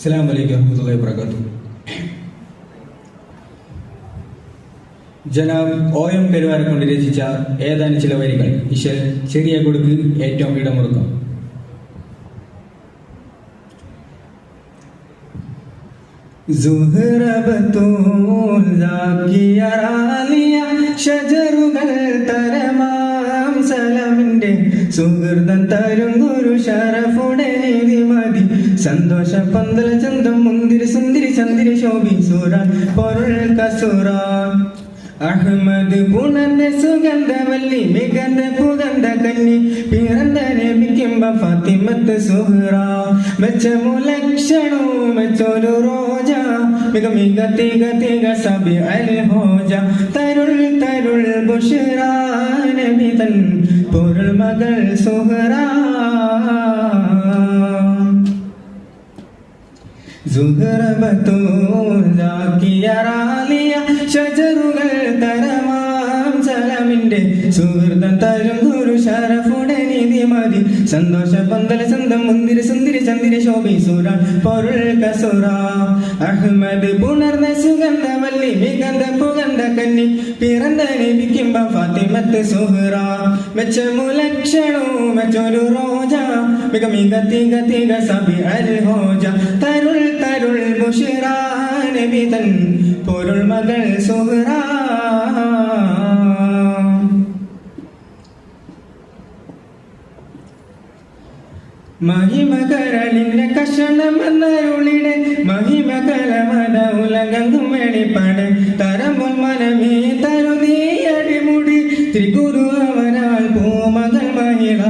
അസ്സാം വലൈക്കും വറഹമത്തുള്ളാഹി വബറകാത്തു ജനാബ് O M കൊണ്ട് രചിച്ച ഏതാനും ചില വരികൾ. ഇശൽ ചെറിയ കൊടുക്ക് ഏറ്റവും ഇടമുറുക്കം. ഷജറുകൾ തരമാം സലമിന്റെ സുഹൃതം തരുന്നൊരു ഷറഫുടെ നീതി മതി സന്തോഷ പന്തല ചന്തം മുന്തിരി സുന്ദരി ചന്ദിരി ശോഭിസൂര പൊരുൾ കസൂര അഹമ്മദ് പുണർന്ന സുഗന്ധവല്ലി മികന്ന പുകണ്ട കന്നി പിറന്ന ലഭിക്കുമ്പ ഫാത്തിമത്ത് സുഹറ. മെച്ചമു ലക്ഷണു മെച്ചൊരു റോജ മിക മിക തിക തിക സബി അൽ ഹോജ തരുൾ തരുൾ ബുഷറ നബി തൻ പൊരുൾ മകൾ സുഹറ. ാക്കിയ ഷജറുകൾ സുഹൃതം തരും ഒരു ഗുരു ശരഫുടനീതി മതി സന്തോഷ പന്തല സ്വന്തം മുന്തിരി സുന്ദരി ചന്ദിര ശോഭി സുരാൻ പൊരുൾ കസുറാ അഹ്മദ് പുണർന്ന സുഗന്ധവല്ലി മികന്ത പുകന്ത കന്നി. പിറന്ന ലഭിക്കുമ്പ ഫാത്തിമത്ത് സുഹറ. മെച്ചമുലക്ഷണോ മെച്ചൊരു റോജ. മിക മിക തിക തിക സബി അൽ ഹോജ. തരുൾ തരുൾ മുഷിറാ നബി പൊരുൾ മകൾ സുഹറാ. മഹിമകരളിന്റെ കഷണമെന്നരുളിടെ മഹിമകലമത ഉലകങ്കും വെളിപ്പാട് തരമ്പോൾ മനമേ തരുതീ അടിമുടി ത്രിഗുരു അവനാൽ പൂമകൾ മഹിള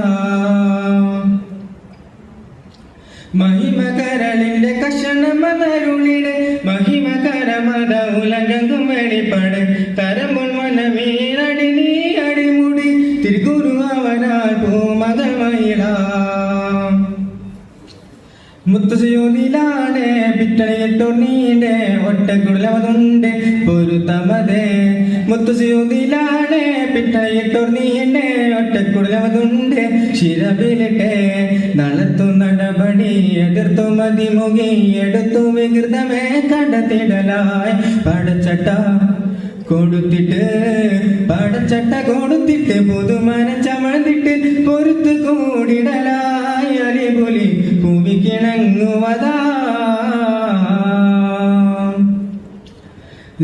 മുത്തുസയോതിലാണ് പിറ്റളയിട്ടൊന്നീടെ ഒട്ടക്കുളവതുണ്ട് പൊരുത്തമതേ. മുത്തുസയോതിലാണ് പിറ്റളയിട്ടൊന്നീടെ ഒട്ടക്കുളവതുണ്ട് ശിരവിലിട്ടെ നടത്തു നടപടി എതിർത്തു മതിമുകി എടുത്തു വികൃതമേ കടത്തിടലായി. പടച്ചട്ട കൊടുത്തിട്ട് പടച്ചട്ട കൊടുത്തിട്ട് പുതുമനം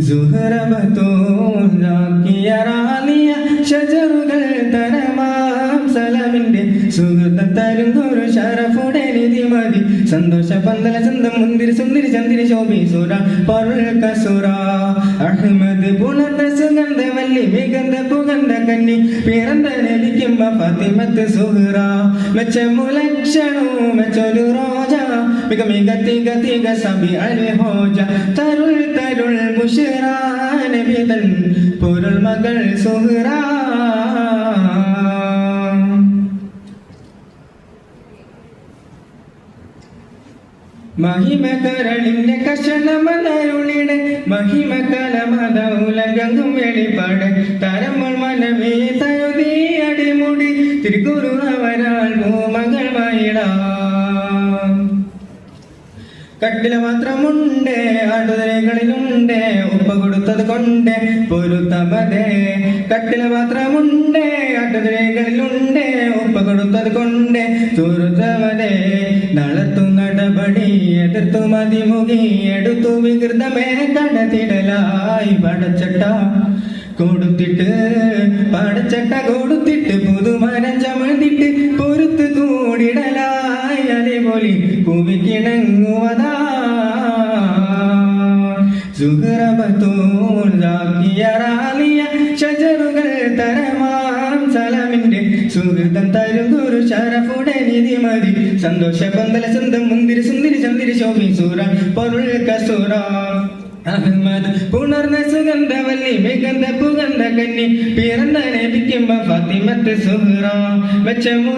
ജുഹറ ബത്തോക്കിയറാനിയ ഷജറുകൾ തരമാം സലമിന്റെ സുഹൃത്തം തരുന്നൊരു ഷറഫുടെ നിധി മതി. സന്തോഷ പന്തല ചന്തം മുന്തിരി സുന്ദരി ചന്ദ്രി ശോഭി സുര പറുൽ കസുര. അഹ്മദ് പുണർന്ന സുഗന്ധ വല്ലി മികന്ത പുകന്ത കന്നി പിറന്ന ലഭിക്കുമ്പ ഫത്തിമത്ത് സുഹറ. മെച്ചമുലക്ഷണോ മെച്ചൊരു റോജ മിക മിക തിക തിക സബി അൽ ഹോജ തരുൾ തരുൾ ബുഷറാനബിതൻ പൊരുൾ മകൾ പൊരുൾ മഹിമ കരളിന്റെ മഹിമകരളിന്റെ മഹിമ കലമത ഉലകങ്ങും വെളിപാട് തരമ്പോൾ മനമേ തരുതി അടിമുടി തിരുക്കുരു അവരാൽ ഭൂമകൾ മയിള കട്ടില മാത്രമുണ്ട് ആടുതലകളിലുണ്ട് ഉപ്പ കൊടുത്തത് കൊണ്ട് പൊരുത്തമതേ കട്ടില മാത്രമുണ്ട് ആട്ടുതലകളിലുണ്ട് ഉപ്പ കൊടുത്തത് കൊണ്ട് തുരുത്തമതേ നടത്തു നടപടി എതിർത്തു മതിമുകി എടുത്തു വികൃതമേ കടത്തിടലായി പടച്ചട്ട കൊടുത്തിട്ട് പടച്ചട്ട കൊടുത്തിട്ട് പുതുമരം ൂർജാക്കിയറാലിയ ഷജറുകൾ തരമാം സലമിന്റെ സുഹൃതം തരുന്നൊരു ശരഫുടെ നിധി സന്തോഷ ചന്ദിരി അഹമ്മദ് സുഗന്ധവല്ലി കന്നി മെച്ചമു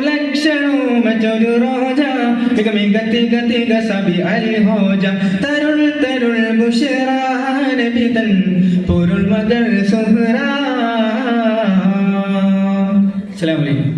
തരു തരുൾ ബുഷിറ നബി തൻ പൊരുൾ മകൾ സുഹറ. അസ്സലാമു അലൈക്കും.